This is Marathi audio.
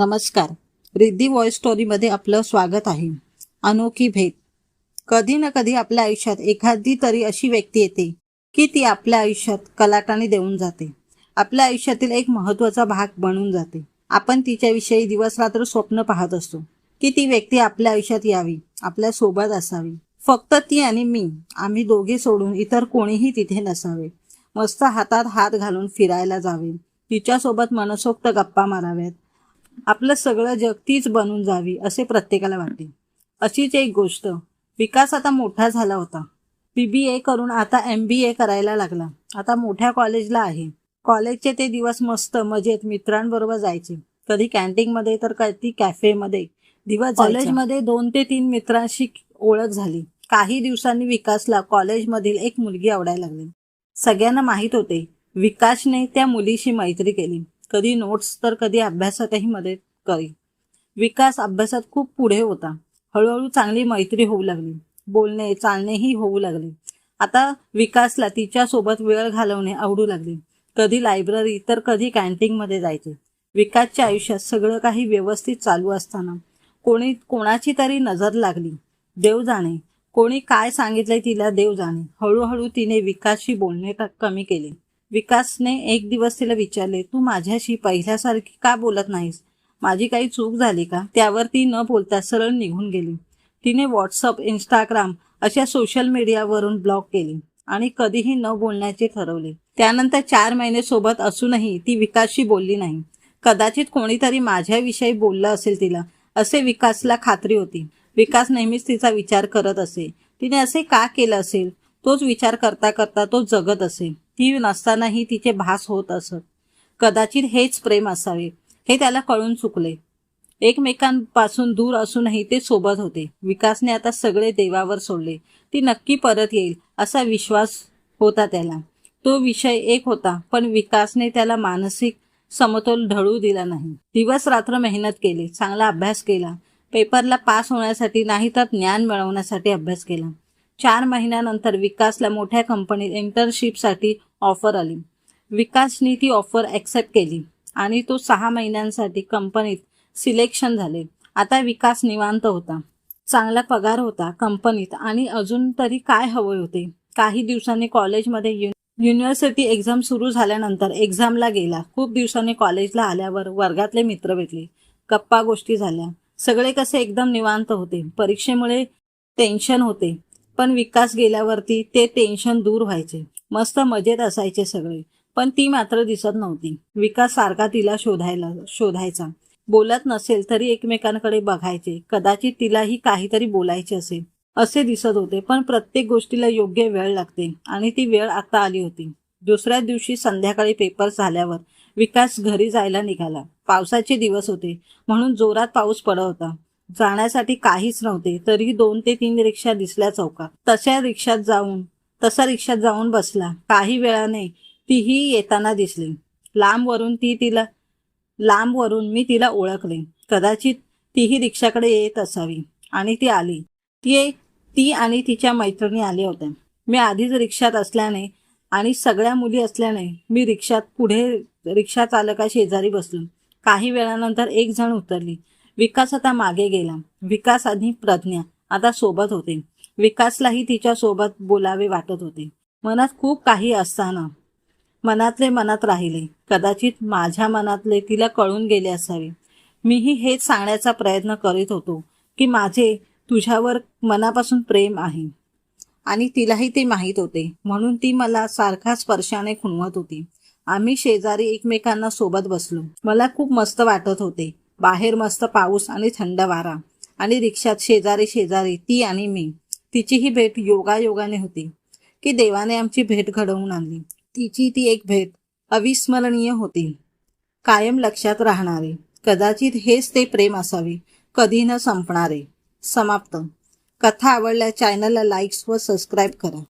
नमस्कार. रिद्धी वॉइस स्टोरीमध्ये आपलं स्वागत आहे. अनोखी भेट. कधी ना कधी आपल्या आयुष्यात एखादी तरी अशी व्यक्ती येते की ती आपल्या आयुष्यात कलाटाने देऊन जाते. आपल्या आयुष्यातील एक महत्त्वाचा भाग बनून जाते. आपण तिच्याविषयी दिवस रात्र स्वप्न पाहत असतो की ती व्यक्ती आपल्या आयुष्यात यावी आपल्यासोबत असावी. फक्त ती आणि मी आम्ही दोघे सोडून इतर कोणीही तिथे नसावे. मस्त हातात हात घालून फिरायला जावे. तिच्यासोबत मनसोक्त गप्पा माराव्यात. आपलं सगळं जग तीच बनून जावी असे प्रत्येकाला वाटते. अशीच एक गोष्ट. विकास आता मोठा झाला होता. बी बी ए करून आता एम बी ए करायला लागला. आता मोठ्या कॉलेजला आहे. कॉलेजचे ते दिवस मस्त मजेत मित्रांबरोबर जायचे. कधी कॅन्टीनमध्ये तर कधी कॅफेमध्ये. दिवस कॉलेजमध्ये दोन ते तीन मित्रांशी ओळख झाली. काही दिवसांनी विकासला कॉलेजमधील एक मुलगी आवडायला लागली. सगळ्यांना माहीत होते. विकासने त्या मुलीशी मैत्री केली. कधी नोट्स तर कधी अभ्यासातही मदत करी विकास अभ्यासात खूप पुढे होता. हळूहळू चांगली मैत्री होऊ लागली. बोलणे चालणेही होऊ लागले. आता विकासला तिच्यासोबत वेळ घालवणे आवडू लागले. कधी लायब्ररी तर कधी कॅन्टीनमध्ये जायचे. विकासच्या आयुष्यात सगळं काही व्यवस्थित चालू असताना कोणी कोणाची तरी नजर लागली. देव जाणे. कोणी काय सांगितलंय तिला देव जाणे. हळूहळू तिने विकासशी बोलणे कमी केले. विकासने एक दिवस तिला विचारले तू माझ्याशी पहिल्यासारखी का बोलत नाहीस? माझी काही चूक झाली का? त्यावर ती न बोलता सरळ निघून गेली. तिने व्हॉट्सअप इंस्टाग्राम अशा सोशल मीडियावरून ब्लॉक केली आणि कधीही न बोलण्याचे ठरवले. त्यानंतर चार महिने सोबत असूनही ती विकासशी बोलली नाही. कदाचित कोणीतरी माझ्याविषयी बोललं असेल तिला असे विकासला खात्री होती. विकास नेहमीच तिचा विचार करत असे. तिने असे का केलं असेल? तोच विचार करता करता तो जगत असे. ती नसतानाही तिचे भास होत असत. कदाचित हेच प्रेम असावे. हे त्याला कळून चुकले. एकमेकांपासून दूर असूनही ते सोबत होते. विकासने आता सगळे देवावर सोडले. ती नक्की परत येईल असा विश्वास होता त्याला. तो विषय एक होता पण विकासने त्याला मानसिक समतोल ढळू दिला नाही. दिवस रात्र मेहनत केली चांगला अभ्यास केला. पेपरला पास होण्यासाठी नाही तर ज्ञान मिळवण्यासाठी अभ्यास केला. चार महिन्यानंतर विकासला मोठ्या कंपनीत इंटर्नशिपसाठी ऑफर आली. विकासने ती ऑफर ॲक्सेप्ट केली आणि तो सहा महिन्यांसाठी कंपनीत सिलेक्शन झाले. आता विकास निवांत होता. चांगला पगार होता कंपनीत आणि अजून तरी काय हवे होते? काही दिवसांनी कॉलेजमध्ये यु- युनिव्हर्सिटी एक्झाम सुरू झाल्यानंतर एक्झामला गेला. खूप दिवसांनी कॉलेजला आल्यावर वर्गातले मित्र भेटले. गप्पा गोष्टी झाल्या. सगळे कसे एकदम निवांत होते. परीक्षेमुळे टेन्शन होते. पण विकास गेल्यावरती ते टेन्शन दूर व्हायचे. मस्त मजेत असायचे सगळे. पण ती मात्र दिसत नव्हती. विकास सारखा तिला शोधायला शोधायचा. बोलत नसेल तरी एकमेकांकडे बघायचे. कदाचित तिलाही काहीतरी बोलायचे असेल. असे दिसत होते पण प्रत्येक गोष्टीला योग्य वेळ लागते आणि ती वेळ आता आली होती. दुसऱ्या दिवशी संध्याकाळी पेपर झाल्यावर विकास घरी जायला निघाला. पावसाचे दिवस होते म्हणून जोरात पाऊस पडत होता. जाण्यासाठी काहीच नव्हते. तरी दोन ते तीन रिक्षा दिसल्या चौकात तशा रिक्षात जाऊन तसा रिक्षात जाऊन बसला. काही वेळाने तीही येताना दिसली. लांबवरून ती तिला लांबवरून मी तिला ओळखले. कदाचित तीही रिक्षाकडे येत असावी. आणि ती आली. ती ती आणि तिच्या मैत्रिणी आल्या होत्या. मी आधीच रिक्षात असल्याने आणि सगळ्या मुली असल्याने मी रिक्षात पुढे रिक्षा चालका शेजारी बसलो. काही वेळानंतर एक जण उतरली. विकास आता मागे गेला. विकास आणि प्रज्ञा आता सोबत होते. विकासलाही तिच्या सोबत बोलावे वाटत होते. मनात खूप काही असताना मनातले मनात राहिले. कदाचित माझ्या मनातले तिला कळून गेले असावे. मीही हेच सांगण्याचा प्रयत्न करीत होतो की माझे तुझ्यावर मनापासून प्रेम आहे. आणि तिलाही ते माहीत होते. म्हणून ती मला सारखा स्पर्शाने खुणवत होती. आम्ही शेजारी एकमेकांना सोबत बसलो. मला खूप मस्त वाटत होते. बाहेर मस्त पाऊस आणि थंड वारा. आणि रिक्षात शेजारी शेजारी ती आणि मी. तिचीही भेट योगायोगाने होती. की देवाने आमची भेट घडवून आणली. तिची ती एक भेट अविस्मरणीय होती. कायम लक्षात राहणारे. कदाचित हेच ते प्रेम असावे. कधी न संपणारे. समाप्त. कथा आवडल्या चॅनलला लाईक्स व सबस्क्राईब करा.